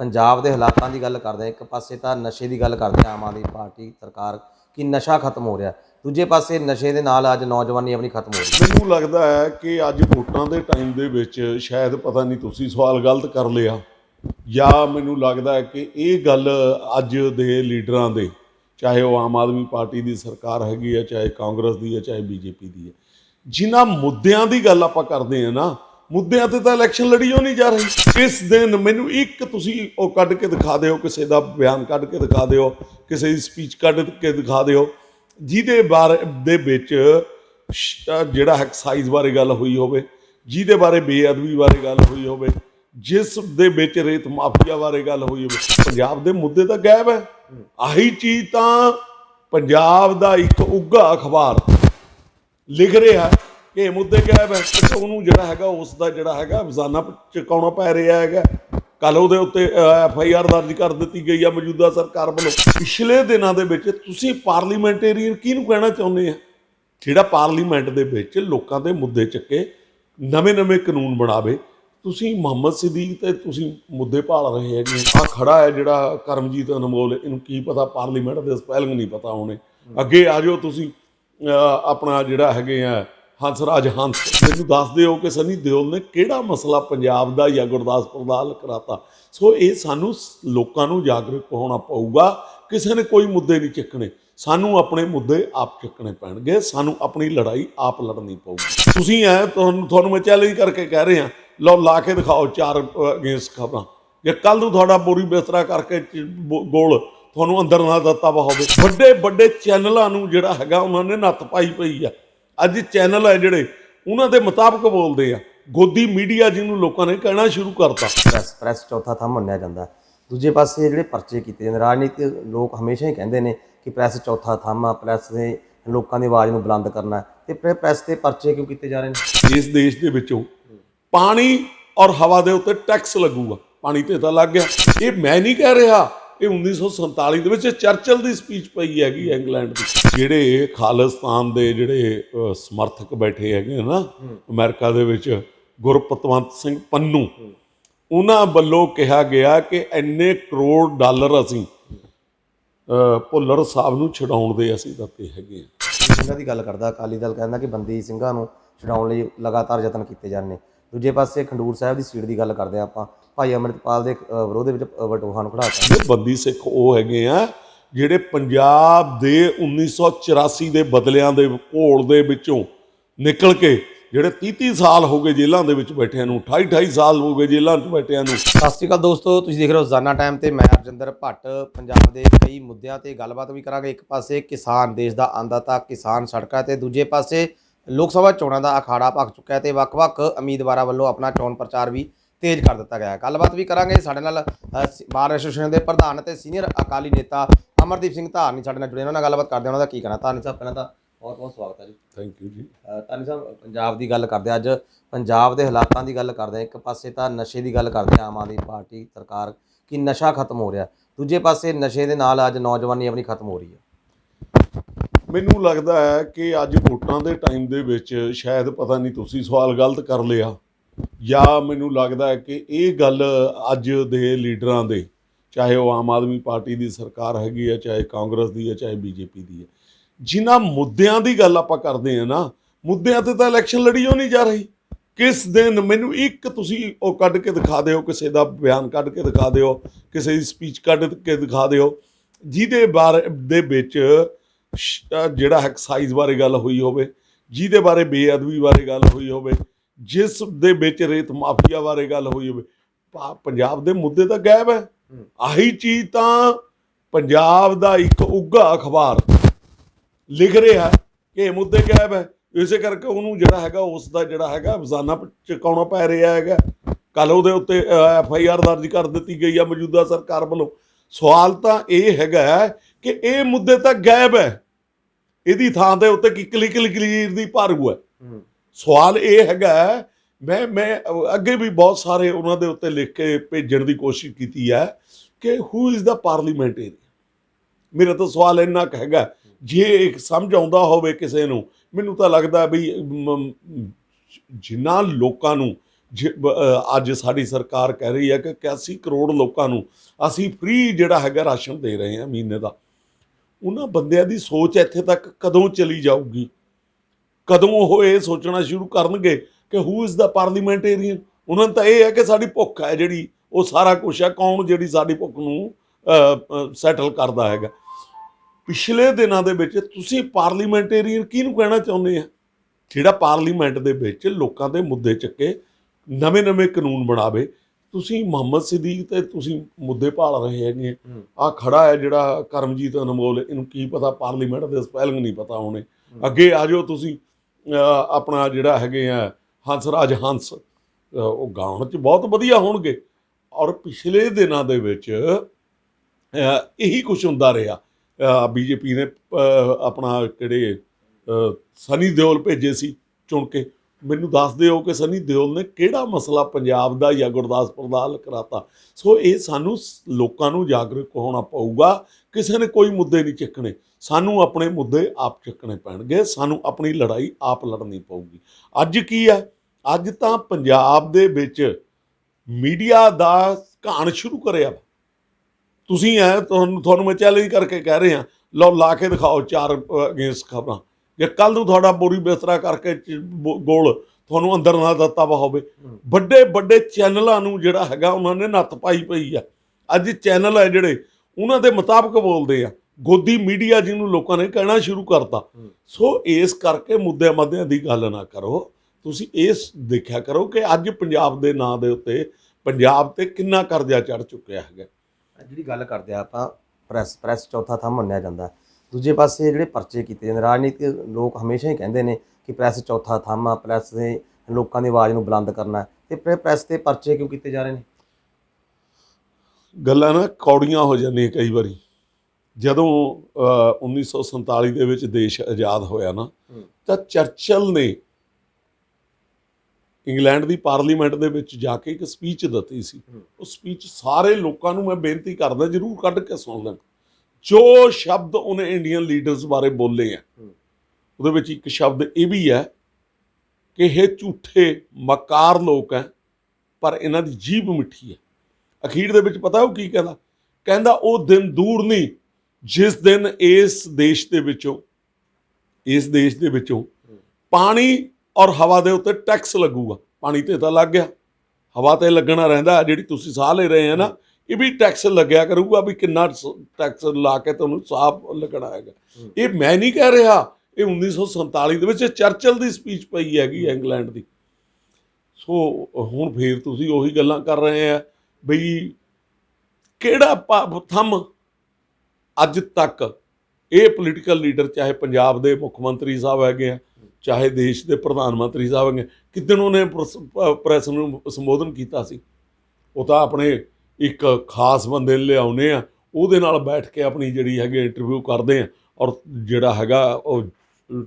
ਪੰਜਾਬ ਦੇ ਹਾਲਾਤਾਂ ਦੀ ਗੱਲ ਕਰਦੇ ਹਾਂ, ਇੱਕ ਪਾਸੇ ਤਾਂ ਨਸ਼ੇ ਦੀ ਗੱਲ ਕਰਦੇ ਹਾਂ, ਆਮ ਆਦਮੀ ਪਾਰਟੀ, ਸਰਕਾਰ, ਕਿ ਨਸ਼ਾ ਖਤਮ ਹੋ ਰਿਹਾ। ਦੂਜੇ ਪਾਸੇ ਨਸ਼ੇ ਦੇ ਨਾਲ ਅੱਜ ਨੌਜਵਾਨੀ ਆਪਣੀ ਖਤਮ ਹੋ ਰਹੀ ਮੈਨੂੰ ਲੱਗਦਾ ਹੈ ਕਿ ਅੱਜ ਵੋਟਾਂ ਦੇ ਟਾਈਮ ਦੇ ਵਿੱਚ ਸ਼ਾਇਦ ਪਤਾ ਨਹੀਂ ਤੁਸੀਂ ਸਵਾਲ ਗਲਤ ਕਰ ਲਿਆ, ਜਾਂ ਮੈਨੂੰ ਲੱਗਦਾ ਹੈ ਕਿ ਇਹ ਗੱਲ ਅੱਜ ਦੇ ਲੀਡਰਾਂ ਦੇ, ਚਾਹੇ ਉਹ ਆਮ ਆਦਮੀ ਪਾਰਟੀ ਦੀ ਸਰਕਾਰ ਹੈਗੀ ਹੈ, ਚਾਹੇ ਕਾਂਗਰਸ ਦੀ ਹੈ, ਚਾਹੇ ਬੀਜੇਪੀ ਦੀ ਹੈ, ਜਿਨ੍ਹਾਂ ਮੁੱਦਿਆਂ ਦੀ ਗੱਲ ਆਪਾਂ ਕਰਦੇ ਹਾਂ ਨਾ ਮੁੱਦਿਆਂ ਤੇ ਤਾਂ ਇਲੈਕਸ਼ਨ ਲੜੀ ਹੋ ਨਹੀਂ ਜਾ ਰਹੀ। ਇਸ ਦਿਨ ਮੈਨੂੰ ਇੱਕ ਤੁਸੀਂ ਉਹ ਕੱਢ ਕੇ ਦਿਖਾ ਦਿਓ, ਕਿਸੇ ਦਾ ਬਿਆਨ ਕੱਢ ਕੇ ਦਿਖਾ ਦਿਓ, ਕਿਸੇ ਦੀ ਸਪੀਚ ਕੱਢ ਕੇ ਦਿਖਾ ਦਿਓ। ਜਿਹਦੇ ਬਾਰੇ ਦੇ ਵਿੱਚ ਜਿਹੜਾ ਐਕਸਾਈਜ਼ ਬਾਰੇ ਗੱਲ ਹੋਈ ਹੋਵੇ, ਜਿਹਦੇ ਬਾਰੇ ਬੇਅਦਬੀ ਬਾਰੇ ਗੱਲ ਹੋਈ ਹੋਵੇ, ਜਿਸ ਦੇ ਵਿੱਚ ਰੇਤ ਮਾਫੀਆ ਬਾਰੇ ਗੱਲ ਹੋਈ ਹੋਵੇ, ਪੰਜਾਬ ਦੇ ਮੁੱਦੇ ਤਾਂ ਗਾਇਬ ਹੈ। ਆਹੀ ਚੀਜ਼ ਤਾਂ ਪੰਜਾਬ ਦਾ ਇੱਕ ਉੱਘਾ ਅਖਬਾਰ ਲਿਖ ਰਿਹਾ ਕਿ ਮੁੱਦੇ ਗਾਇਬ ਹੈ? ਉਹਨੂੰ ਜਿਹੜਾ ਹੈਗਾ ਉਸ ਦਾ ਜਿਹੜਾ ਹੈਗਾ, ਰੋਜ਼ਾਨਾ ਚੁਕਾਉਣਾ ਪੈ ਰਿਹਾ ਹੈਗਾ। ਕੱਲ ਉਹਦੇ ਉੱਤੇ ਐਫ ਆਈ ਆਰ ਦਰਜ ਕਰ ਦਿੱਤੀ ਗਈ ਆ ਮੌਜੂਦਾ ਸਰਕਾਰ ਵੱਲੋਂ। ਪਿਛਲੇ ਦਿਨਾਂ ਦੇ ਵਿੱਚ ਤੁਸੀਂ ਪਾਰਲੀਮੈਂਟੇਰੀਅਨ ਕਿਹਨੂੰ ਕਹਿਣਾ ਚਾਹੁੰਦੇ ਆ? ਜਿਹੜਾ ਪਾਰਲੀਮੈਂਟ ਦੇ ਵਿੱਚ ਲੋਕਾਂ ਦੇ ਮੁੱਦੇ ਚੱਕੇ, ਨਵੇਂ-ਨਵੇਂ ਕਾਨੂੰਨ ਬਣਾਵੇ। ਤੁਸੀਂ ਮੁਹੰਮਦ ਸਦੀਕ ਤੇ ਤੁਸੀਂ ਮੁੱਦੇ ਭਾਲ ਰਹੇ ਹੈਗੇ ਆ ਖੜਾ ਹੈ ਜਿਹੜਾ ਕਰਮਜੀਤ ਅਨਮੋਲ, ਇਹਨੂੰ ਕੀ ਪਤਾ, ਪਾਰਲੀਮੈਂਟ ਦੇ ਸਪੈਲਿੰਗ ਨਹੀਂ ਪਤਾ ਹੋਣੇ। ਅੱਗੇ ਆ ਜਾਓ ਤੁਸੀਂ, ਅਹ, ਆਪਣਾ ਜਿਹੜਾ ਹੈਗੇ ਆ ਹੰਸਰਾਜ ਹੰਸ ਮੈਨੂੰ ਦੱਸ ਦਿਓ ਕਿ ਸਨੀ ਦਿਓਲ ਨੇ ਕਿਹੜਾ ਮਸਲਾ ਪੰਜਾਬ ਦਾ ਜਾਂ ਗੁਰਦਾਸਪੁਰ ਦਾ ਹੱਲ ਕਰਾਤਾ? ਸੋ ਇਹ ਸਾਨੂੰ ਲੋਕਾਂ ਨੂੰ ਜਾਗਰੂਕ ਹੋਣਾ ਪਊਗਾ। ਕਿਸੇ ਨੇ ਕੋਈ ਮੁੱਦੇ ਨਹੀਂ ਚੱਕਣੇ। ਸਾਨੂੰ ਆਪਣੇ ਮੁੱਦੇ ਆਪ ਚੱਕਣੇ ਪੈਣਗੇ। ਸਾਨੂੰ ਆਪਣੀ ਲੜਾਈ ਆਪ ਲੜਨੀ ਪਊਗੀ। ਤੁਸੀਂ ਐ ਤੁਹਾਨੂੰ ਤੁਹਾਨੂੰ ਮੈਂ ਚੈਲੰਜ ਕਰਕੇ ਕਹਿ ਰਿਹਾ। ਲਓ, ਲਾ ਕੇ ਦਿਖਾਓ ਚਾਰ ਅਗੇਂਸਟ ਖਬਰਾਂ। ਜੇ ਕੱਲ ਨੂੰ ਤੁਹਾਡਾ ਬੋਰੀ ਬਿਸਤਰਾ ਕਰਕੇ ਗੋਲ ਤੁਹਾਨੂੰ ਅੰਦਰ ਨਾ ਦਿੱਤਾ ਵਾ ਹੋਵੇ। ਵੱਡੇ ਵੱਡੇ ਚੈਨਲਾਂ ਨੂੰ ਜਿਹੜਾ ਹੈਗਾ, ਉਹਨਾਂ ਨੇ ਨੱਥ ਪਾਈ ਪਈ ਆ। ਅੱਜ ਚੈਨਲ ਹੈ ਜਿਹੜੇ ਉਹਨਾਂ ਦੇ ਮੁਤਾਬਕ ਬੋਲਦੇ ਆ। ਗੋਦੀ ਮੀਡੀਆ ਜਿਹਨੂੰ ਲੋਕਾਂ ਨੇ ਕਹਿਣਾ ਸ਼ੁਰੂ ਕਰਤਾ। ਪ੍ਰੈਸ ਪ੍ਰੈਸ ਚੌਥਾ ਥੰਮ ਮੰਨਿਆ ਜਾਂਦਾ। ਦੂਜੇ ਪਾਸੇ ਜਿਹੜੇ ਪਰਚੇ ਕੀਤੇ ਜਾਂਦੇ ਰਾਜਨੀਤਿਕ ਲੋਕ ਹਮੇਸ਼ਾ ਹੀ ਕਹਿੰਦੇ ਨੇ ਕਿ ਪ੍ਰੈਸ ਚੌਥਾ ਥੰਮ ਆ ਪ੍ਰੈਸ ਦੇ ਲੋਕਾਂ ਦੀ ਆਵਾਜ਼ ਨੂੰ ਬੁਲੰਦ ਕਰਨਾ। ਤੇ ਪ੍ਰੈਸ ਤੇ ਪਰਚੇ ਕਿਉਂ ਕੀਤੇ ਜਾ ਰਹੇ ਨੇ? ਇਸ ਦੇਸ਼ ਦੇ ਵਿੱਚੋਂ ਪਾਣੀ ਔਰ ਹਵਾ ਦੇ ਉੱਤੇ ਟੈਕਸ ਲੱਗੂਗਾ। ਪਾਣੀ ਤੇ ਤਾਂ ਲੱਗ ਗਿਆ। ਇਹ ਮੈਂ ਨਹੀਂ ਕਹਿ ਰਿਹਾ। ਇਹ 1947 ਦੇ ਵਿੱਚ ਚਰਚਲ ਦੀ ਸਪੀਚ ਪਈ ਹੈਗੀ ਇੰਗਲੈਂਡ ਦੀ। ਜਿਹੜੇ ਖਾਲਿਸਤਾਨ ਦੇ ਜਿਹੜੇ ਸਮਰਥਕ ਬੈਠੇ ਹੈਗੇ ਨਾ, ਅਮਰੀਕਾ ਦੇ ਵਿੱਚ ਗੁਰਪਤਵੰਤ ਸਿੰਘ ਪੰਨੂ, ਉਹਨਾਂ ਵੱਲੋਂ ਕਿਹਾ ਗਿਆ ਕਿ ਇੰਨੇ ਕਰੋੜ ਡਾਲਰ ਅਸੀਂ ਭੁੱਲਰ ਸਾਹਿਬ ਨੂੰ ਛਡਾਉਣ ਦੇ ਅਸੀਂ ਦਿੱਤੇ ਹੈਗੇ ਆ। ਸਿੰਘਾਂ ਦੀ ਗੱਲ ਕਰਦਾ, ਅਕਾਲੀ ਦਲ ਕਹਿੰਦਾ ਕਿ ਬੰਦੀ ਸਿੰਘਾਂ ਨੂੰ ਛਡਾਉਣ ਲਈ ਲਗਾਤਾਰ ਯਤਨ ਕੀਤੇ ਜਾਂਦੇ ਦੂਜੇ ਪਾਸੇ ਖੰਡੂਰ ਸਾਹਿਬ ਦੀ ਸੀਟ ਦੀ ਗੱਲ ਕਰਦੇ ਹਾਂ ਆਪਾਂ। ਭਾਈ ਅਮਰਿਤਪਾਲ ਦੇ ਵਿਰੋਧ ਦੇ ਵਿੱਚ ਵਟੋਹਾਂ ਨੂੰ ਖੜਾਤਾ ਇਹ ਬੰਦੀ ਸਿੱਖ ਉਹ ਹੈਗੇ ਆ ਜਿਹੜੇ ਪੰਜਾਬ ਦੇ 1984 ਦੇ ਬਦਲਿਆਂ ਦੇ ਘੋਲ ਦੇ ਵਿੱਚੋਂ ਨਿਕਲ ਕੇ ਜਿਹੜੇ 30-30 ਸਾਲ ਹੋ ਗਏ ਜੇਲ੍ਹਾਂ ਦੇ ਵਿੱਚ ਬੈਠਿਆਂ ਨੂੰ 28-28 ਸਾਲ ਹੋ ਗਏ ਜੇਲ੍ਹਾਂ 'ਚ ਬੈਠਿਆਂ ਨੂੰ। ਸਤਿ ਸ਼੍ਰੀ ਅਕਾਲ ਦੋਸਤੋ ਤੁਸੀਂ ਦੇਖ ਰਹੇ ਹੋ ਰੋਜ਼ਾਨਾ ਟਾਈਮ ਤੇ ਮੈਂ ਅਰਜਿੰਦਰ ਭੱਟ। ਪੰਜਾਬ ਦੇ ਕਈ ਮੁੱਦਿਆਂ ਤੇ ਗੱਲਬਾਤ ਵੀ ਕਰਾਂਗੇ। ਇੱਕ ਪਾਸੇ ਕਿਸਾਨ ਦੇਸ਼ ਦਾ ਅੰਨਦਾਤਾ ਕਿਸਾਨ ਸੜਕਾਂ ਤੇ ਦੂਜੇ ਪਾਸੇ ਲੋਕ ਸਭਾ ਚੋਣਾਂ ਦਾ ਅਖਾੜਾ ਭਖ ਚੁੱਕਾ ਹੈ ਤੇ ਵੱਖ-ਵੱਖ ਉਮੀਦਵਾਰਾਂ ਵੱਲੋਂ ਆਪਣਾ ਚੋਣ ਪ੍ਰਚਾਰ ਵੀ ਤੇਜ਼ ਕਰ ਦਿੱਤਾ ਗਿਆ ਗੱਲਬਾਤ ਵੀ ਕਰਾਂਗੇ ਸਾਡੇ ਨਾਲ ਬਾਰ ਐਸੋਸੀਏਸ਼ਨ ਦੇ ਪ੍ਰਧਾਨ ਅਤੇ ਸੀਨੀਅਰ ਅਕਾਲੀ ਨੇਤਾ ਅਮਰਦੀਪ ਸਿੰਘ ਧਾਰਨੀ ਸਾਡੇ ਨਾਲ ਜੁੜੇ ਉਹਨਾਂ ਨਾਲ ਗੱਲਬਾਤ ਕਰਦੇ ਹਾਂ ਉਹਨਾਂ ਦਾ ਕੀ ਕਹਿਣਾ। ਧਾਰਨੀ ਸਾਹਿਬ ਪਹਿਲਾਂ ਤਾਂ ਬਹੁਤ-ਬਹੁਤ ਸਵਾਗਤ ਹੈ ਜੀ। ਥੈਂਕ ਯੂ ਜੀ। ਤਾਨੀ ਸਾਹਿਬ ਪੰਜਾਬ ਦੀ ਗੱਲ ਕਰਦੇ ਅੱਜ ਪੰਜਾਬ ਦੇ ਹਾਲਾਤਾਂ ਦੀ ਗੱਲ ਕਰਦੇ ਇੱਕ ਪਾਸੇ ਤਾਂ ਨਸ਼ੇ ਦੀ ਗੱਲ ਕਰਦੇ ਹਾਂ ਆਮ ਆਦਮੀ ਪਾਰਟੀ ਸਰਕਾਰ ਕਿ ਨਸ਼ਾ ਖਤਮ ਹੋ ਰਿਹਾ। ਦੂਜੇ ਪਾਸੇ ਨਸ਼ੇ ਦੇ ਨਾਲ ਅੱਜ ਨੌਜਵਾਨੀ ਆਪਣੀ ਖਤਮ ਹੋ ਰਹੀ ਹੈ। ਮੈਨੂੰ ਲੱਗਦਾ ਹੈ ਕਿ ਅੱਜ ਵੋਟਾਂ ਦੇ ਟਾਈਮ ਦੇ ਵਿੱਚ ਸ਼ਾਇਦ ਪਤਾ ਨਹੀਂ ਤੁਸੀਂ ਸਵਾਲ ਗਲਤ ਕਰ ਲਿਆ। ਜਾਂ ਮੈਨੂੰ ਲੱਗਦਾ ਹੈ ਕਿ ਇਹ ਗੱਲ ਅੱਜ ਦੇ ਲੀਡਰਾਂ ਦੇ, ਚਾਹੇ ਉਹ ਆਮ ਆਦਮੀ ਪਾਰਟੀ ਦੀ ਸਰਕਾਰ ਹੈਗੀ ਹੈ, ਚਾਹੇ ਕਾਂਗਰਸ ਦੀ ਹੈ, ਚਾਹੇ ਬੀਜੇਪੀ ਦੀ ਹੈ। ਜਿਨ੍ਹਾਂ ਮੁੱਦਿਆਂ ਦੀ ਗੱਲ ਆਪਾਂ ਕਰਦੇ ਹਾਂ ਨਾ, ਮੁੱਦਿਆਂ ਤੇ ਤਾਂ ਇਲੈਕਸ਼ਨ ਲੜੀ ਹੋ ਨਹੀਂ ਜਾ ਰਹੀ। ਕਿਸ ਦਿਨ ਮੈਨੂੰ ਇੱਕ ਤੁਸੀਂ ਉਹ ਕੱਢ ਕੇ ਦਿਖਾ ਦਿਓ, ਕਿਸੇ ਦਾ ਬਿਆਨ ਕੱਢ ਕੇ ਦਿਖਾ ਦਿਓ, ਕਿਸੇ ਦੀ ਸਪੀਚ ਕੱਢ ਕੇ ਦਿਖਾ ਦਿਓ, ਜਿਹਦੇ ਬਾਰੇ ਦੇ ਵਿੱਚ ਜਿਹੜਾ ਐਕਸਾਈਜ਼ ਬਾਰੇ ਗੱਲ ਹੋਈ ਹੋਵੇ, ਜਿਹਦੇ ਬਾਰੇ ਬੇਅਦਬੀ ਬਾਰੇ ਗੱਲ ਹੋਈ ਹੋਵੇ ਜਿਸ ਦੇ ਵਿੱਚ ਰੇਤ ਮਾਫੀਆ ਬਾਰੇ ਗੱਲ ਹੋਈ ਹੋਵੇ ਪੰਜਾਬ ਦੇ ਮੁੱਦੇ ਤਾਂ ਗਾਇਬ ਹੈ। ਆਹੀ ਚੀਜ਼ ਤਾਂ ਪੰਜਾਬ ਦਾ ਇੱਕ ਉੱਘਾ ਅਖਬਾਰ ਲਿਖ ਰਿਹਾ ਕਿ ਇਹ ਮੁੱਦੇ ਗਾਇਬ ਹੈ। ਇਸੇ ਕਰਕੇ ਉਹਨੂੰ ਜਿਹੜਾ ਹੈਗਾ ਉਸ ਦਾ ਜਿਹੜਾ ਹੈਗਾ ਰੋਜ਼ਾਨਾ ਚੁਕਾਉਣਾ ਪੈ ਰਿਹਾ ਹੈਗਾ। ਕੱਲ ਉਹਦੇ ਉੱਤੇ ਐਫ ਆਈ ਆਰ ਦਰਜ ਕਰ ਦਿੱਤੀ ਗਈ ਆ ਮੌਜੂਦਾ ਸਰਕਾਰ ਵੱਲੋਂ। ਸਵਾਲ ਤਾਂ ਇਹ ਹੈਗਾ ਕਿ ਇਹ ਮੁੱਦੇ ਤਾਂ ਗਾਇਬ ਹੈ। ਇਹਦੀ ਥਾਂ ਦੇ ਉੱਤੇ ਕੀ ਕਲਿਕ ਕਲੀਰ ਦੀ ਭਾਰੂ ਹੈ। ਸਵਾਲ ਇਹ ਹੈਗਾ ਮੈਂ ਮੈਂ ਅੱਗੇ ਵੀ ਬਹੁਤ ਸਾਰੇ ਉਹਨਾਂ ਦੇ ਉੱਤੇ ਲਿਖ ਕੇ ਭੇਜਣ ਦੀ ਕੋਸ਼ਿਸ਼ ਕੀਤੀ ਹੈ ਕਿ ਹੂ ਇਜ਼ ਦਾ ਪਾਰਲੀਮੈਂਟੇਰੀਅਨ ਮੇਰਾ ਤਾਂ ਸਵਾਲ ਇੰਨਾ ਕੁ ਹੈਗਾ ਜੇ ਇੱਕ ਸਮਝ ਆਉਂਦਾ ਹੋਵੇ ਕਿਸੇ ਨੂੰ, ਮੈਨੂੰ ਤਾਂ ਲੱਗਦਾ ਵੀ ਜਿਨ੍ਹਾਂ ਲੋਕਾਂ ਨੂੰ ਜ- ਅੱਜ ਸਾਡੀ ਸਰਕਾਰ ਕਹਿ ਰਹੀ ਹੈ ਕਿ 81 ਕਰੋੜ ਲੋਕਾਂ ਨੂੰ ਅਸੀਂ ਫ੍ਰੀ ਜਿਹੜਾ ਹੈਗਾ ਰਾਸ਼ਨ ਦੇ ਰਹੇ ਹਾਂ ਮਹੀਨੇ ਦਾ, ਉਹਨਾਂ ਬੰਦਿਆਂ ਦੀ ਸੋਚ ਇੱਥੇ ਤੱਕ ਕਦੋਂ ਚਲੀ ਜਾਊਗੀ? ਕਦੋਂ ਉਹ ਇਹ ਸੋਚਣਾ ਸ਼ੁਰੂ ਕਰਨਗੇ ਕਿ ਹੂ ਇਜ਼ ਦਾ ਪਾਰਲੀਮੈਂਟੇਰੀਅਨ ਉਹਨਾਂ ਨੂੰ ਤਾਂ ਇਹ ਹੈ ਕਿ ਸਾਡੀ ਭੁੱਖ ਹੈ ਜਿਹੜੀ ਉਹ ਸਾਰਾ ਕੁਝ ਹੈ ਕੌਣ ਜਿਹੜੀ ਸਾਡੀ ਭੁੱਖ ਨੂੰ ਸੈਟਲ ਕਰਦਾ ਹੈਗਾ। ਪਿਛਲੇ ਦਿਨਾਂ ਦੇ ਵਿੱਚ ਤੁਸੀਂ ਪਾਰਲੀਮੈਂਟੇਰੀਅਨ ਕਿਹਨੂੰ ਕਹਿਣਾ ਚਾਹੁੰਦੇ ਆ? ਜਿਹੜਾ ਪਾਰਲੀਮੈਂਟ ਦੇ ਵਿੱਚ ਲੋਕਾਂ ਦੇ ਮੁੱਦੇ ਚੱਕੇ ਨਵੇਂ-ਨਵੇਂ ਕਾਨੂੰਨ ਬਣਾਵੇ। ਤੁਸੀਂ ਮੁਹੰਮਦ ਸਦੀਕ ਤੇ ਤੁਸੀਂ ਮੁੱਦੇ ਭਾਲ ਰਹੇ ਹੈਗੇ। ਆ। ਖੜਾ ਹੈ ਜਿਹੜਾ ਕਰਮਜੀਤ ਅਨਮੋਲ ਇਹਨੂੰ ਕੀ ਪਤਾ ਪਾਰਲੀਮੈਂਟ ਦੇ ਸਪੈਲਿੰਗ ਨਹੀਂ ਪਤਾ ਹੋਣੇ ਅੱਗੇ ਆ ਜਾਓ ਤੁਸੀਂ। ਆਪਣਾ ਜਿਹੜਾ ਹੈਗੇ ਆ ਹੰਸਰਾਜ ਹੰਸ ਉਹ ਗਾਉਣ ਚ ਬਹੁਤ ਵਧੀਆ ਹੋਣਗੇ। ਔਰ ਪਿਛਲੇ ਦਿਨਾਂ ਦੇ ਵਿੱਚ ਇਹੀ ਕੁਝ ਹੁੰਦਾ ਰਿਹਾ। ਬੀਜੇਪੀ ਨੇ ਆਪਣਾ ਕਿਹੜੇ ਸਨੀ ਦਿਓਲ ਭੇਜੇ ਸੀ ਚੁਣ ਕੇ। ਮੈਨੂੰ ਦੱਸ ਦਿਓ ਕਿ ਸਨੀ ਦਿਓਲ ਨੇ ਕਿਹੜਾ ਮਸਲਾ ਪੰਜਾਬ ਦਾ ਜਾਂ ਗੁਰਦਾਸਪੁਰ ਦਾ ਹੱਲ ਕਰਾਤਾ। ਸੋ ਇਹ ਸਾਨੂੰ ਲੋਕਾਂ ਨੂੰ ਜਾਗਰੂਕ ਹੋਣਾ ਪਊਗਾ, ਕਿਸੇ ਨੇ ਕੋਈ ਮੁੱਦੇ ਨਹੀਂ ਚੱਕਣੇ। ਸਾਨੂੰ ਆਪਣੇ ਮੁੱਦੇ ਆਪ ਚੱਕਣੇ ਪੈਣਗੇ, ਸਾਨੂੰ ਆਪਣੀ ਲੜਾਈ ਆਪ ਲੜਨੀ ਪਊਗੀ। ਅੱਜ ਕੀ ਹੈ? ਅੱਜ ਤਾਂ ਪੰਜਾਬ ਦੇ ਵਿੱਚ ਮੀਡੀਆ ਦਾ ਘਾਣ ਸ਼ੁਰੂ ਕਰਿਆ ਵਾ। ਤੁਸੀਂ ਐ ਤੁਹਾਨੂੰ ਤੁਹਾਨੂੰ ਮੈਂ ਚੈਲੰਜ ਕਰਕੇ ਕਹਿ ਰਿਹਾ। ਲਓ, ਲਾ ਕੇ ਦਿਖਾਓ ਚਾਰ ਅਗੇਂਸਟ ਖਬਰਾਂ। ਜੇ ਕੱਲ ਨੂੰ ਤੁਹਾਡਾ ਬੋਰੀ ਬਿਸਤਰਾ ਕਰਕੇ ਗੋਲ ਤੁਹਾਨੂੰ ਅੰਦਰ ਨਾ ਦਿੱਤਾ ਵਾ ਹੋਵੇ। ਵੱਡੇ ਵੱਡੇ ਚੈਨਲਾਂ ਨੂੰ ਜਿਹੜਾ ਹੈਗਾ ਉਹਨਾਂ ਨੇ ਨੱਥ ਪਾਈ ਪਈ ਆ ਅੱਜ ਚੈਨਲ ਹੈ ਜਿਹੜੇ ਉਹਨਾਂ ਦੇ ਮੁਤਾਬਕ ਬੋਲਦੇ ਆ ਗੋਦੀ ਮੀਡੀਆ ਜਿਹਨੂੰ ਲੋਕਾਂ ਨੇ ਕਹਿਣਾ ਸ਼ੁਰੂ ਕਰਤਾ। ਸੋ ਇਸ ਕਰਕੇ ਮੁੱਦਿਆਂ ਮੱਦਿਆਂ ਦੀ ਗੱਲ ਨਾ ਕਰੋ ਤੁਸੀਂ ਇਸ ਦੇਖਿਆ ਕਰੋ ਕਿ ਅੱਜ ਪੰਜਾਬ ਦੇ ਨਾਂ ਦੇ ਉੱਤੇ ਪੰਜਾਬ ਤੇ ਕਿੰਨਾ ਕਰਜ਼ਾ ਚੜ ਚੁੱਕਿਆ ਹੈਗਾ ਜਿਹੜੀ ਗੱਲ ਕਰਦੇ ਆ ਆਪਾਂ ਪ੍ਰੈਸ ਪ੍ਰੈਸ ਚੌਥਾ ਥੰਮ ਮੰਨਿਆ ਜਾਂਦਾ। ਦੂਜੇ ਪਾਸੇ ਜਿਹੜੇ ਪਰਚੇ ਕੀਤੇ ਜਾਂਦੇ ਰਾਜਨੀਤਿਕ ਲੋਕ ਹਮੇਸ਼ਾ ਹੀ ਕਹਿੰਦੇ ਨੇ ਕਿ ਪ੍ਰੈਸ ਚੌਥਾ ਥੰਮ ਆ ਪ੍ਰੈਸ ਦੇ ਲੋਕਾਂ ਦੀ ਆਵਾਜ਼ ਨੂੰ ਬੁਲੰਦ ਕਰਨਾ। ਤੇ ਪ੍ਰੈਸ ਤੇ ਪਰਚੇ ਕਿਉਂ ਕੀਤੇ ਜਾ ਰਹੇ ਨੇ ਗੱਲਾਂ ਨਾ ਕੌੜੀਆਂ ਹੋ ਜਾਂਦੀਆਂ ਕਈ ਵਾਰੀ ਜਦੋਂ ਅਹ, 1947 ਦੇ ਵਿੱਚ ਦੇਸ਼ ਆਜ਼ਾਦ ਹੋਇਆ ਨਾ। ਤਾਂ ਚਰਚਲ ਨੇ ਇੰਗਲੈਂਡ ਦੀ ਪਾਰਲੀਮੈਂਟ ਦੇ ਵਿੱਚ ਜਾ ਕੇ ਇੱਕ ਸਪੀਚ ਦਿੱਤੀ ਸੀ। ਉਹ ਸਪੀਚ ਸਾਰੇ ਲੋਕਾਂ ਨੂੰ ਮੈਂ ਬੇਨਤੀ ਕਰਦਾ ਜਰੂਰ ਕੱਢ ਕੇ ਸੁਣ ਲੈਣ ਜੋ ਸ਼ਬਦ ਉਹਨੇ ਇੰਡੀਅਨ ਲੀਡਰਸ ਬਾਰੇ ਬੋਲੇ ਆ। ਉਹਦੇ ਵਿੱਚ ਇੱਕ ਸ਼ਬਦ ਇਹ ਵੀ ਹੈ ਕਿ ਇਹ ਝੂਠੇ ਮਕਾਰ ਲੋਕ ਹੈ ਪਰ ਇਹਨਾਂ ਦੀ ਜੀਭ ਮਿੱਠੀ ਹੈ। ਅਖੀਰ ਦੇ ਵਿੱਚ ਪਤਾ ਉਹ ਕੀ ਕਹਿੰਦਾ? ਕਹਿੰਦਾ ਉਹ ਦਿਨ ਦੂਰ ਨਹੀਂ ਜਿਸ ਦਿਨ ਇਸ ਦੇਸ਼ ਦੇ ਵਿੱਚੋਂ ਇਸ ਦੇਸ਼ ਦੇ ਵਿੱਚੋਂ ਪਾਣੀ ਔਰ ਹਵਾ ਦੇ ਉੱਤੇ ਟੈਕਸ ਲੱਗੂਗਾ। ਪਾਣੀ ਤੇ ਤਾਂ ਲੱਗ ਗਿਆ। ਹਵਾ ਤੇ ਲੱਗਣਾ ਰਹਿੰਦਾ ਜਿਹੜੀ ਤੁਸੀਂ ਸਾਹ ਲੈ ਰਹੇ ਆ ਨਾ ਇਹ ਵੀ ਟੈਕਸ ਲੱਗਿਆ ਕਰੂਗਾ ਵੀ ਕਿੰਨਾ ਟੈਕਸ ਲਾ ਕੇ ਤੁਹਾਨੂੰ ਸਾਫ਼ ਲੱਗਣਾ ਹੈਗਾ। ਇਹ ਮੈਂ ਨਹੀਂ ਕਹਿ ਰਿਹਾ, ਇਹ 1947 ਦੇ ਵਿੱਚ ਚਰਚਲ ਦੀ ਸਪੀਚ ਪਈ ਹੈਗੀ ਹੈ ਇੰਗਲੈਂਡ ਦੀ। ਸੋ ਹੁਣ ਫੇਰ ਤੁਸੀਂ ਉਹੀ ਗੱਲਾਂ ਕਰ ਰਹੇ ਆ ਬਈ ਕਿਹੜਾ ਪਾ- ਥੰਮ ਅੱਜ ਤੱਕ ਇਹ ਪੋਲੀਟੀਕਲ ਲੀਡਰ ਚਾਹੇ ਪੰਜਾਬ ਦੇ ਮੁੱਖ ਮੰਤਰੀ ਸਾਹਿਬ ਹੈਗੇ ਆ, ਚਾਹੇ ਦੇਸ਼ ਦੇ ਪ੍ਰਧਾਨ ਮੰਤਰੀ ਸਾਹਿਬ ਹੈਗੇ ਕਿਦਨ ਉਹਨੇ ਪ੍ਰੈਸ ਨੂੰ ਸੰਬੋਧਨ ਕੀਤਾ ਸੀ? ਉਹ ਤਾਂ ਆਪਣੇ ਇੱਕ ਖਾਸ ਬੰਦੇ ਲਿਆਉਨੇ ਆ ਉਹਦੇ ਨਾਲ ਬੈਠ ਕੇ ਆਪਣੀ ਜਿਹੜੀ ਹੈਗੀ ਇੰਟਰਵਿਊ ਕਰਦੇ ਆ ਔਰ ਜਿਹੜਾ ਹੈਗਾ ਉਹ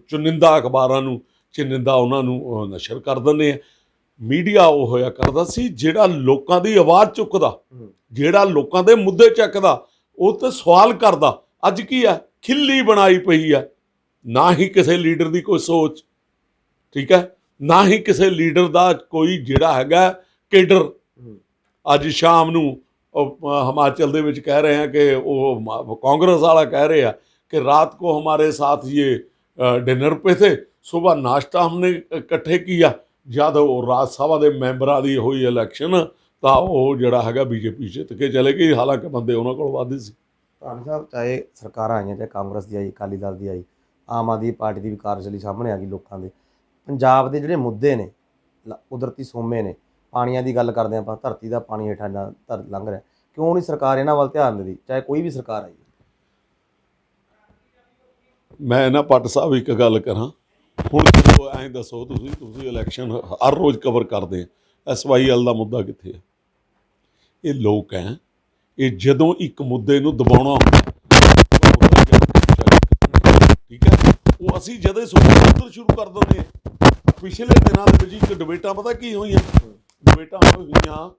ਚੁਣਿੰਦਾ ਅਖਬਾਰਾਂ ਨੂੰ ਚੁਣਿੰਦਾ ਉਹਨਾਂ ਨੂੰ ਨਸ਼ਰ ਕਰ ਦਿੰਦੇ ਆ ਮੀਡੀਆ ਉਹ ਹੋਇਆ ਕਰਦਾ ਸੀ ਜਿਹੜਾ ਲੋਕਾਂ ਦੀ ਆਵਾਜ਼ ਚੁੱਕਦਾ। ਜਿਹੜਾ ਲੋਕਾਂ ਦੇ ਮੁੱਦੇ ਚੱਕਦਾ ਉਹ ਤੇ ਸਵਾਲ ਕਰਦਾ ਅੱਜ ਕੀ ਹੈ ਖਿੱਲੀ ਬਣਾਈ ਪਈ ਹੈ ਨਾ ਹੀ ਕਿਸੇ ਲੀਡਰ ਦੀ ਕੋਈ ਸੋਚ ਠੀਕ ਹੈ ਨਾ ਹੀ ਕਿਸੇ ਲੀਡਰ ਦਾ ਕੋਈ ਜਿਹੜਾ ਹੈਗਾ ਕੇਡਰ। ਅੱਜ ਸ਼ਾਮ ਨੂੰ ਉਹ, ਅ, ਹਿਮਾਚਲ ਦੇ ਵਿੱਚ ਕਹਿ ਰਹੇ ਆ ਕਿ ਉਹ ਮ- ਕਾਂਗਰਸ ਵਾਲਾ ਕਹਿ ਰਹੇ ਆ कि रात को हमारे साथ ये डिनर पे थे सुबह नाश्ता हमने ਇਕੱਠੇ ਕੀਤਾ ਜਦ ਉਹ ਰਾਜ ਸਭਾ ਦੇ ਮੈਂਬਰਾਂ ਦੀ ਹੋਈ ਇਲੈਕਸ਼ਨ ਤਾਂ ਉਹ ਜਿਹੜਾ ਹੈਗਾ ਬੀਜੇਪੀ ਜਿੱਤ ਕੇ ਚਲੇ ਗਈ ਹਾਲਾਂਕਿ ਬੰਦੇ ਉਹਨਾਂ ਕੋਲ ਵੱਧ ਸੀ ਭਾਨ ਸਾਹਿਬ ਚਾਹੇ ਸਰਕਾਰਾਂ ਆਈਆਂ ਚਾਹੇ ਕਾਂਗਰਸ ਦੀ ਆਈ ਅਕਾਲੀ ਦਲ ਦੀ ਆਈ ਆਮ ਆਦਮੀ ਪਾਰਟੀ ਦੀ ਵੀ ਕਾਰਜਸ਼ੈਲੀ ਸਾਹਮਣੇ ਆ ਗਈ ਲੋਕਾਂ ਦੇ ਪੰਜਾਬ ਦੇ ਜਿਹੜੇ ਮੁੱਦੇ ਨੇ ਲ- ਕੁਦਰਤੀ ਸੋਮੇ ਨੇ ਪਾਣੀਆਂ ਦੀ ਗੱਲ ਕਰਦੇ ਆਪਾਂ, ਧਰਤੀ ਦਾ ਪਾਣੀ ਹੇਠਾਂ ਨਾ ਧਰ ਲੰਘ ਰਿਹਾ। ਕਿਉਂ ਨਹੀਂ ਸਰਕਾਰ ਇਹਨਾਂ ਵੱਲ ਧਿਆਨ ਦਿੰਦੀ? ਚਾਹੇ ਕੋਈ ਵੀ ਸਰਕਾਰ ਆਈ ਮੈਂ ਨਾ ਪੱਟ ਸਾਹਿਬ ਇੱਕ ਗੱਲ ਕਰਾਂ। ਹੁਣ ਜਦੋਂ ਐਂ ਦੱਸੋ ਤੁਸੀਂ ਤੁਸੀਂ ਇਲੈਕਸ਼ਨ ਹਰ ਰੋਜ਼ ਕਵਰ ਕਰਦੇ ਆ। ਐਸਵਾਈਐਲ ਦਾ ਮੁੱਦਾ ਕਿੱਥੇ ਹੈ ਇਹ ਲੋਕ ਹੈ ਇਹ ਜਦੋਂ ਇੱਕ ਮੁੱਦੇ ਨੂੰ ਦਬਾਉਣਾ ਹੁੰਦਾ, ਠੀਕ ਹੈ? ਉਹ ਅਸੀਂ ਜਦੋਂ ਸੁਪਰ ਉਧਰ ਸ਼ੁਰੂ ਕਰ ਦਿੰਦੇ ਹਾਂ ਪਿਛਲੇ ਦਿਨਾਂ ਦੇ ਵਿੱਚ ਇੱਕ ਡਿਬੇਟਾਂ ਪਤਾ ਕੀ ਹੋਈਆਂ? ਡਿਬੇਟਾਂ ਹੋਈਆਂ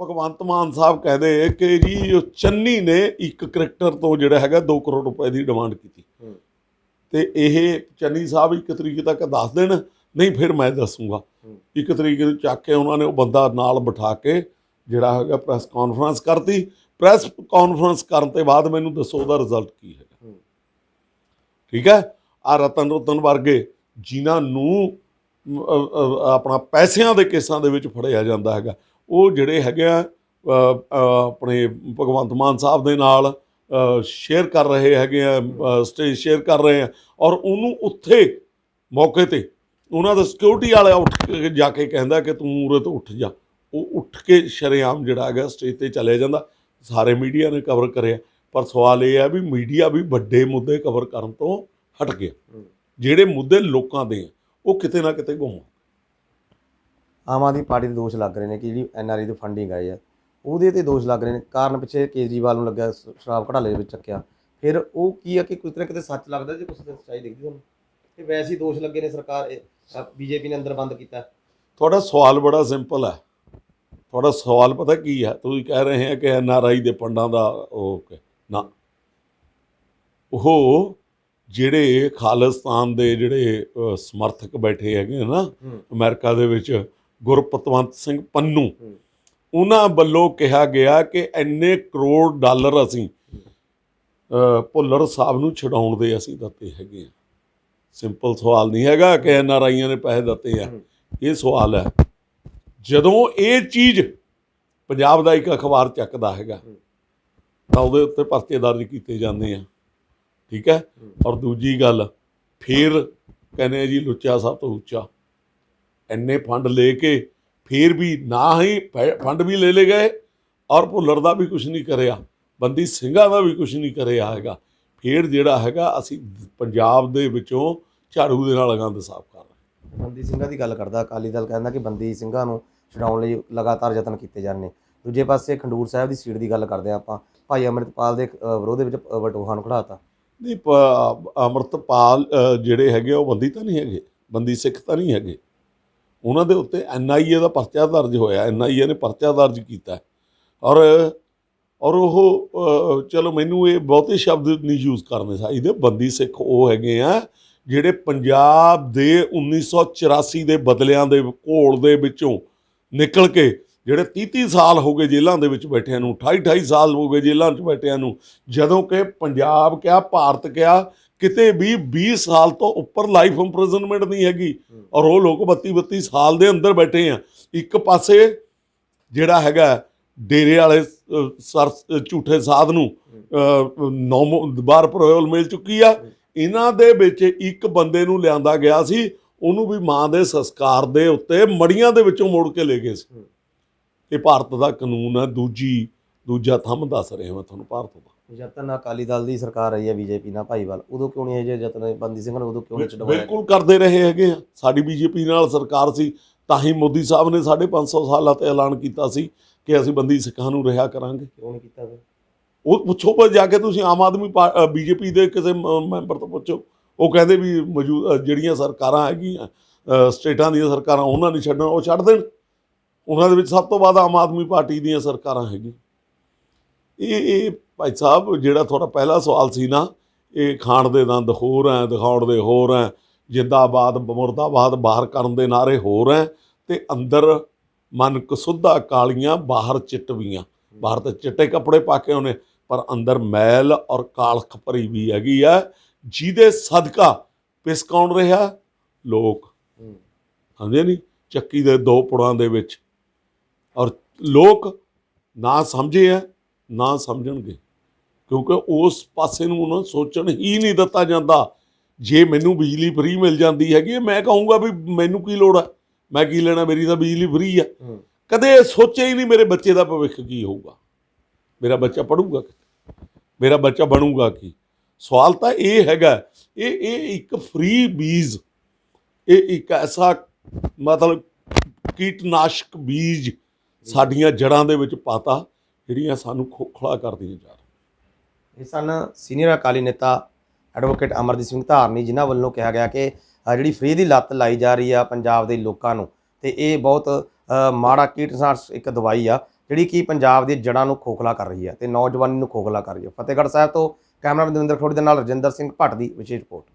ਭਗਵੰਤ ਮਾਨ ਸਾਹਿਬ ਕਹਿੰਦੇ ਕਿ ਜੀ ਉਹ ਚੰਨੀ ਨੇ ਇੱਕ ਕ੍ਰਿਕਟਰ ਤੋਂ ਜਿਹੜਾ ਹੈਗਾ 2 ਕਰੋੜ ਰੁਪਏ ਦੀ ਡਿਮਾਂਡ ਕੀਤੀ। ਤੇ ਇਹ ਚੰਨੀ ਸਾਹਿਬ ਇੱਕ ਤਰੀਕ ਤੱਕ ਦੱਸ ਦੇਣ ਨਹੀਂ ਫਿਰ ਮੈਂ ਦੱਸੂਗਾ। ਇੱਕ ਤਰੀਕ ਨੂੰ ਚੱਕ ਕੇ ਉਹਨਾਂ ਨੇ ਉਹ ਬੰਦਾ ਨਾਲ ਬਿਠਾ ਕੇ ਜਿਹੜਾ ਹੈਗਾ ਪ੍ਰੈਸ ਕਾਨਫਰੰਸ ਕਰਤੀ। ਪ੍ਰੈਸ ਕਾਨਫਰੰਸ ਕਰਨ ਤੋਂ ਬਾਅਦ ਮੈਨੂੰ ਦੱਸੋ ਉਹਦਾ ਰਿਜ਼ਲਟ ਕੀ ਹੈਗਾ। ਹੂੰ। ਠੀਕ ਹੈ? ਆ ਰਤਨ ਰਤਨ ਵਰਗੇ ਜਿਨ੍ਹਾਂ ਨੂੰ ਆਪਣਾ ਪੈਸਿਆਂ ਦੇ ਕੇਸਾਂ ਦੇ ਵਿੱਚ ਫੜਿਆ ਜਾਂਦਾ ਹੈਗਾ। ਉਹ ਜਿਹੜੇ ਹੈਗੇ ਆ ਆਪਣੇ ਭਗਵੰਤ ਮਾਨ ਸਾਹਿਬ ਦੇ ਨਾਲ ਸ਼ੇਅਰ ਕਰ ਰਹੇ ਹੈਗੇ ਆ ਸਟੇਜ ਸ਼ੇਅਰ ਕਰ ਰਹੇ ਆ ਔਰ ਉਹਨੂੰ ਉੱਥੇ ਮੌਕੇ ਤੇ ਉਹਨਾਂ ਦਾ ਸਿਕਿਉਰਿਟੀ ਵਾਲਾ ਉੱਠ ਕੇ ਜਾ ਕੇ ਕਹਿੰਦਾ ਕਿ ਤੂੰ ਉਰੇ ਤੋਂ ਉੱਠ ਜਾ। ਉਹ ਉੱਠ ਕੇ ਸ਼ਰੇਆਮ ਜਿਹੜਾ ਹੈਗਾ ਸਟੇਜ ਤੇ ਚਲੇ ਜਾਂਦਾ। ਸਾਰੇ ਮੀਡੀਆ ਨੇ ਕਵਰ ਕਰਿਆ। ਪਰ ਸਵਾਲ ਇਹ ਹੈ ਵੀ ਮੀਡੀਆ ਵੀ ਵੱਡੇ ਮੁੱਦੇ ਕਵਰ ਕਰਨ ਤੋਂ ਹਟ ਗਿਆ। ਜਿਹੜੇ ਮੁੱਦੇ ਲੋਕਾਂ ਦੇ ਆ ਉਹ ਕਿਤੇ ਨਾ ਕਿਤੇ ਗੁੰਮ ਆਮ ਆਦਮੀ ਪਾਰਟੀ ਦੇ ਦੋਸ਼ ਲੱਗ ਰਹੇ ਨੇ ਕਿ ਜਿਹੜੀ ਐਨਆਰਆਈ ਦੀ ਫੰਡਿੰਗ ਆਈ ਆ ਉਹਦੇ ਤੇ ਦੋਸ਼ ਲੱਗ ਰਹੇ ਨੇ। ਕਾਰਨ ਪਿੱਛੇ ਕੇਜਰੀਵਾਲ ਨੂੰ ਲੱਗਿਆ ਸ- ਸ਼ਰਾਬ ਘਟਾਲੇ ਦੇ ਵਿੱਚ ਚੱਕਿਆ। ਫਿਰ ਉਹ ਕੀ ਆ ਕਿ ਕਿਤੇ ਨਾ ਕਿਤੇ ਸੱਚ ਲੱਗਦਾ ਜੇ ਤੇ ਸੱਚਾਈ ਦਿਖਦੀ ਤੁਹਾਨੂੰ ਤੇ ਵੈਸੇ ਹੀ ਦੋਸ਼ ਲੱਗੇ ਨੇ ਸਰਕਾਰ ਬੀਜੇਪੀ ਨੇ ਅੰਦਰ ਬੰਦ ਕੀਤਾ। ਤੁਹਾਡਾ ਸਵਾਲ ਬੜਾ ਸਿੰਪਲ ਹੈ। ਤੁਹਾਡਾ ਸਵਾਲ ਪਤਾ ਕੀ ਹੈ? ਤੁਸੀਂ ਕਹਿ ਰਹੇ ਹੈ ਕਿ ਐਨਆਰਆਈ ਦੇ ਫੰਡਾਂ ਦਾ ਉਹ ਕਿ- ਨਾ। ਉਹ ਜਿਹੜੇ ਖਾਲਿਸਤਾਨ ਦੇ ਜਿਹੜੇ ਸਮਰਥਕ ਬੈਠੇ ਹੈਗੇ ਨਾ ਅਮਰੀਕਾ ਦੇ ਵਿੱਚ ਗੁਰਪਤਵੰਤ ਸਿੰਘ ਪੰਨੂ। ਉਹਨਾਂ ਵੱਲੋਂ ਕਿਹਾ ਗਿਆ ਕਿ ਇੰਨੇ ਕਰੋੜ ਡਾਲਰ ਅਸੀਂ ਭੁੱਲਰ ਸਾਹਿਬ ਨੂੰ ਛਡਾਉਣ ਦੇ ਅਸੀਂ ਦਿੱਤੇ ਹੈਗੇ ਆ ਸਿੰਪਲ ਸਵਾਲ ਨਹੀਂ ਹੈਗਾ ਕਿ ਐਨਆਰਆਈਆਂ ਨੇ ਪੈਸੇ ਦਿੱਤੇ ਆ। ਇਹ ਸਵਾਲ ਹੈ ਜਦੋਂ ਇਹ ਚੀਜ਼ ਪੰਜਾਬ ਦਾ ਇੱਕ ਅਖਬਾਰ ਚੱਕਦਾ ਹੈਗਾ। ਤਾਂ ਉਹਦੇ ਉੱਤੇ ਪਰਚੇ ਦਰਜ ਕੀਤੇ ਜਾਂਦੇ ਆ ਠੀਕ ਹੈ? ਔਰ ਦੂਜੀ ਗੱਲ, ਫਿਰ ਕਹਿੰਦੇ ਆ ਜੀ ਲੁੱਚਾ ਸਭ ਤੋਂ ਉੱਚਾ। ਇੰਨੇ ਫੰਡ ਲੈ ਕੇ ਫਿਰ ਵੀ ਨਾ ਹੀ ਫੰਡ ਵੀ ਲੈ ਲਏ ਗਏ ਔਰ ਭੁੱਲਰ ਦਾ ਵੀ ਕੁਝ ਨਹੀਂ ਕਰਿਆ, ਬੰਦੀ ਸਿੰਘਾਂ ਦਾ ਵੀ ਕੁਝ ਨਹੀਂ ਕਰਿਆ ਹੈਗਾ। ਫਿਰ ਜਿਹੜਾ ਹੈਗਾ, ਅਸੀਂ ਪੰਜਾਬ ਦੇ ਵਿੱਚੋਂ ਝਾੜੂ ਦੇ ਨਾਲ ਗੰਦ ਸਾਫ਼ ਕਰ ਰਹੇ ਬੰਦੀ ਸਿੰਘਾਂ ਦੀ ਗੱਲ ਕਰਦਾ, ਅਕਾਲੀ ਦਲ ਕਹਿੰਦਾ ਕਿ ਬੰਦੀ ਸਿੰਘਾਂ ਨੂੰ ਛਡਾਉਣ ਲਈ ਲਗਾਤਾਰ ਯਤਨ ਕੀਤੇ ਜਾਂਦੇ ਦੂਜੇ ਪਾਸੇ ਖੰਡੂਰ ਸਾਹਿਬ ਦੀ ਸੀਟ ਦੀ ਗੱਲ ਕਰਦੇ ਹਾਂ ਆਪਾਂ। ਭਾਈ ਅੰਮ੍ਰਿਤਪਾਲ ਦੇ ਵਿਰੋਧ ਦੇ ਵਿੱਚ ਵਟੋਹਾ ਵਟੋਹਾਂ ਨੂੰ ਖੜਾਤਾ ਨਹੀਂ ਅਮਰਤਪਾਲ ਜਿਹੜੇ ਹੈਗੇ ਆ, ਉਹ ਬੰਦੀ ਤਾਂ ਨਹੀਂ ਹੈਗੇ ਬੰਦੀ ਸਿੱਖ ਤਾਂ ਨਹੀਂ ਹੈਗੇ। ਉਹਨਾਂ ਦੇ ਉੱਤੇ ਐਨਆਈਏ ਦਾ ਪਰਚਾ ਦਰਜ ਹੋਇਆ ਐਨਆਈਏ ਨੇ ਪਰਚਾ ਦਰਜ ਕੀਤਾ। ਔਰ ਔਰ ਉਹ ਚਲੋ ਮੈਨੂੰ ਇਹ ਬਹੁਤੇ ਸ਼ਬਦ ਨਹੀਂ ਯੂਜ਼ ਕਰਨੇ ਚਾਹੀਦੇ ਬੰਦੀ ਸਿੱਖ ਉਹ ਹੈਗੇ ਆ ਜਿਹੜੇ ਪੰਜਾਬ ਦੇ 1984 ਦੇ ਬਦਲਿਆਂ ਦੇ ਘੋਲ ਦੇ ਵਿੱਚੋਂ ਨਿਕਲ ਕੇ ਜਿਹੜੇ 30-30 ਸਾਲ ਹੋ ਗਏ ਜੇਲ੍ਹਾਂ ਦੇ ਵਿੱਚ ਬੈਠਿਆਂ ਨੂੰ 28-28 ਸਾਲ ਹੋ ਗਏ ਜੇਲ੍ਹਾਂ 'ਚ ਬੈਠਿਆਂ ਨੂੰ ਜਦੋਂ ਕਿ ਪੰਜਾਬ ਕਿਹਾ ਭਾਰਤ ਕਿਹਾ ਕਿਤੇ ਵੀ 20 ਸਾਲ ਤੋਂ ਉੱਪਰ ਲਾਈਫ ਇੰਪ੍ਰਿਜ਼ਨਮੈਂਟ ਨਹੀਂ ਹੈਗੀ ਔਰ ਉਹ ਲੋਕ 32 32 ਸਾਲ ਦੇ ਅੰਦਰ ਬੈਠੇ ਆ। ਇੱਕ ਪਾਸੇ ਜਿਹੜਾ ਹੈਗਾ ਡੇਰੇ ਵਾਲੇ ਸਰ ਝੂਠੇ ਸਾਧ ਨੂੰ ਨੌ ਬਾਰ ਪਰੋਲ ਮਿਲ ਚੁੱਕੀ ਆ। ਇਹਨਾਂ ਦੇ ਵਿੱਚ ਇੱਕ ਬੰਦੇ ਨੂੰ ਲਿਆਂਦਾ ਗਿਆ ਸੀ ਉਹਨੂੰ ਵੀ ਮਾਂ ਦੇ ਸੰਸਕਾਰ ਦੇ ਉੱਤੇ ਮੜੀਆਂ ਦੇ ਵਿੱਚੋਂ ਮੋੜ ਕੇ ਲੈ ਗਏ ਸੀ। ਇਹ ਭਾਰਤ ਦਾ ਕਾਨੂੰਨ ਹੈ ਦੂਜੀ ਦੂਜਾ ਥੰਮ ਦੱਸ ਰਿਹਾ ਮੈਂ ਤੁਹਾਨੂੰ ਭਾਰਤ ਦਾ। ਯਤਨ ਅਕਾਲੀ ਦਲ ਦੀ ਸਰਕਾਰ ਰਹੀ ਹੈ ਬੀਜੇਪੀ ਨਾਲ ਭਾਈਵਾਲ। ਉਦੋਂ ਕਿਉਂ ਨਹੀਂ ਇਹ ਯਤਨ ਬੰਦੀ ਸਿੰਘਾਂ ਨੂੰ ਉਦੋਂ ਕਿਉਂ ਨਹੀਂ ਛਡਵਾਇਆ? ਬਿਲਕੁਲ ਕਰਦੇ ਰਹੇ ਹੈਗੇ ਆ। ਸਾਡੀ ਬੀਜੇਪੀ ਨਾਲ ਸਰਕਾਰ ਸੀ ਤਾਂ ਹੀ ਮੋਦੀ ਸਾਹਿਬ ਨੇ 550 ਸਾਲਾਂ ਤੇ ਐਲਾਨ ਕੀਤਾ ਸੀ ਕਿ ਅਸੀਂ ਬੰਦੀ ਸਿੱਖਾਂ ਨੂੰ ਰਿਹਾ ਕਰਾਂਗੇ। ਕਿਉਂ ਨਹੀਂ ਕੀਤਾ ਫਿਰ? ਉਹ ਪੁੱਛੋ ਪਰ ਜਾ ਕੇ ਤੁਸੀਂ ਆਮ ਆਦਮੀ ਬੀਜੇਪੀ ਦੇ ਕਿਸੇ ਮੈਂਬਰ ਤੋਂ ਪੁੱਛੋ। ਉਹ ਕਹਿੰਦੇ ਵੀ ਮੌਜੂਦ ਜਿਹੜੀਆਂ ਸਰਕਾਰਾਂ ਹੈਗੀਆਂ ਸਟੇਟਾਂ ਦੀਆਂ ਸਰਕਾਰਾਂ ਉਹਨਾਂ ਨੇ ਛੱਡਣ ਉਹ ਛੱਡ ਦੇਣ। ਉਹਨਾਂ ਦੇ ਵਿੱਚ ਸਭ ਤੋਂ ਵੱਧ ਆਮ ਆਦਮੀ ਪਾਰਟੀ ਦੀਆਂ ਸਰਕਾਰਾਂ ਹੈਗੀਆਂ। ਇਹ ਇਹ ਭਾਈ ਸਾਹਿਬ ਜਿਹੜਾ ਤੁਹਾਡਾ ਪਹਿਲਾ ਸਵਾਲ ਸੀ ਨਾ ਇਹ ਖਾਣ ਦੇ ਦੰਦ ਹੋਰ ਐ ਦਿਖਾਉਣ ਦੇ ਹੋਰ ਐ ਜਿੰਦਾਬਾਦ ਮੁਰਦਾਬਾਦ ਬਾਹਰ ਕਰਨ ਦੇ ਨਾਰੇ ਹੋਰ ਐ ਤੇ ਅੰਦਰ ਮਨ ਕਸੁੱਧਾ ਕਾਲੀਆਂ ਬਾਹਰ ਚਿੱਟਵੀਆਂ। ਬਾਹਰ ਤੇ ਚਿੱਟੇ ਕੱਪੜੇ ਪਾ ਕੇ ਉਹਨੇ ਪਰ ਅੰਦਰ ਮੈਲ ਔਰ ਕਾਲਖ ਭਰੀ ਵੀ ਹੈਗੀ ਆ ਜਿਹਦੇ ਸਦਕਾ ਪਿਸ ਕੌਣ ਰਿਹਾ ਲੋਕ। ਹੂੰ। ਸਮਝੇ ਨਹੀਂ ਚੱਕੀ ਦੇ ਦੋ ਪੁੜਾਂ ਦੇ ਵਿੱਚ ਔਰ ਲੋਕ ਨਾ ਸਮਝੇ ਆ ਨਾ ਸਮਝਣਗੇ। ਕਿਉਂਕਿ ਉਸ ਪਾਸੇ ਨੂੰ ਉਹਨਾਂ ਨੂੰ ਸੋਚਣ ਹੀ ਨਹੀਂ ਦਿੱਤਾ ਜਾਂਦਾ। ਜੇ ਮੈਨੂੰ ਬਿਜਲੀ ਫ੍ਰੀ ਮਿਲ ਜਾਂਦੀ ਹੈਗੀ ਮੈਂ ਕਹੂੰਗਾ ਵੀ ਮੈਨੂੰ ਕੀ ਲੋੜ ਹੈ ਮੈਂ ਕੀ ਲੈਣਾ? ਮੇਰੀ ਤਾਂ ਬਿਜਲੀ ਫ੍ਰੀ ਆ ਕਦੇ ਸੋਚਿਆ ਹੀ ਨਹੀਂ ਮੇਰੇ ਬੱਚੇ ਦਾ ਭਵਿੱਖ ਕੀ ਹੋਊਗਾ। ਮੇਰਾ ਬੱਚਾ ਪੜੂਗਾ ਮੇਰਾ ਬੱਚਾ ਬਣੂਗਾ ਕੀ? ਸਵਾਲ ਤਾਂ ਇਹ ਹੈਗਾ ਇਹ ਇਹ ਇੱਕ ਫ੍ਰੀ ਬੀਜ ਇਹ ਇੱਕ ਐਸਾ ਮਤਲਬ ਕੀਟਨਾਸ਼ਕ ਬੀਜ ਸਾਡੀਆਂ ਜੜਾਂ ਦੇ ਵਿੱਚ ਪਾਤਾ ਜਿਹੜੀਆਂ ਸਾਨੂੰ ਖੋਖਲਾ ਕਰਦੀਆਂ ਜਾ ਰਹੀਆਂ। ਇਹ ਸਨ ਸੀਨੀਅਰ ਅਕਾਲੀ ਨੇਤਾ ਐਡਵੋਕੇਟ ਅਮਰਜੀਤ ਸਿੰਘ ਧਾਰਨੀ, ਜਿਨ੍ਹਾਂ ਵੱਲੋਂ ਕਿਹਾ ਗਿਆ ਕਿ ਜਿਹੜੀ ਫ੍ਰੀ ਦੀ ਲੱਤ ਲਾਈ ਜਾ ਰਹੀ ਆ ਪੰਜਾਬ ਦੇ ਲੋਕਾਂ ਨੂੰ, ਤੇ ਇਹ ਬਹੁਤ ਮਾੜਾ ਕੀਟਨਾਸ਼ਕ ਇੱਕ ਦਵਾਈ ਆ, ਜਿਹੜੀ ਕਿ ਪੰਜਾਬ ਦੀ ਜੜ੍ਹਾਂ ਨੂੰ ਖੋਖਲਾ ਕਰ ਰਹੀ ਹੈ ਤੇ ਨੌਜਵਾਨੀ ਨੂੰ ਖੋਖਲਾ ਕਰ ਰਹੀ ਹੈ ਫਤਿਹਗੜ੍ਹ ਸਾਹਿਬ ਤੋਂ ਕੈਮਰਾਮੈਨ ਦਵਿੰਦਰ ਖੋੜੀ ਦੇ ਨਾਲ ਰਜਿੰਦਰ ਸਿੰਘ ਭੱਟ ਦੀ ਵਿਸ਼ੇਸ਼ ਰਿਪੋਰਟ।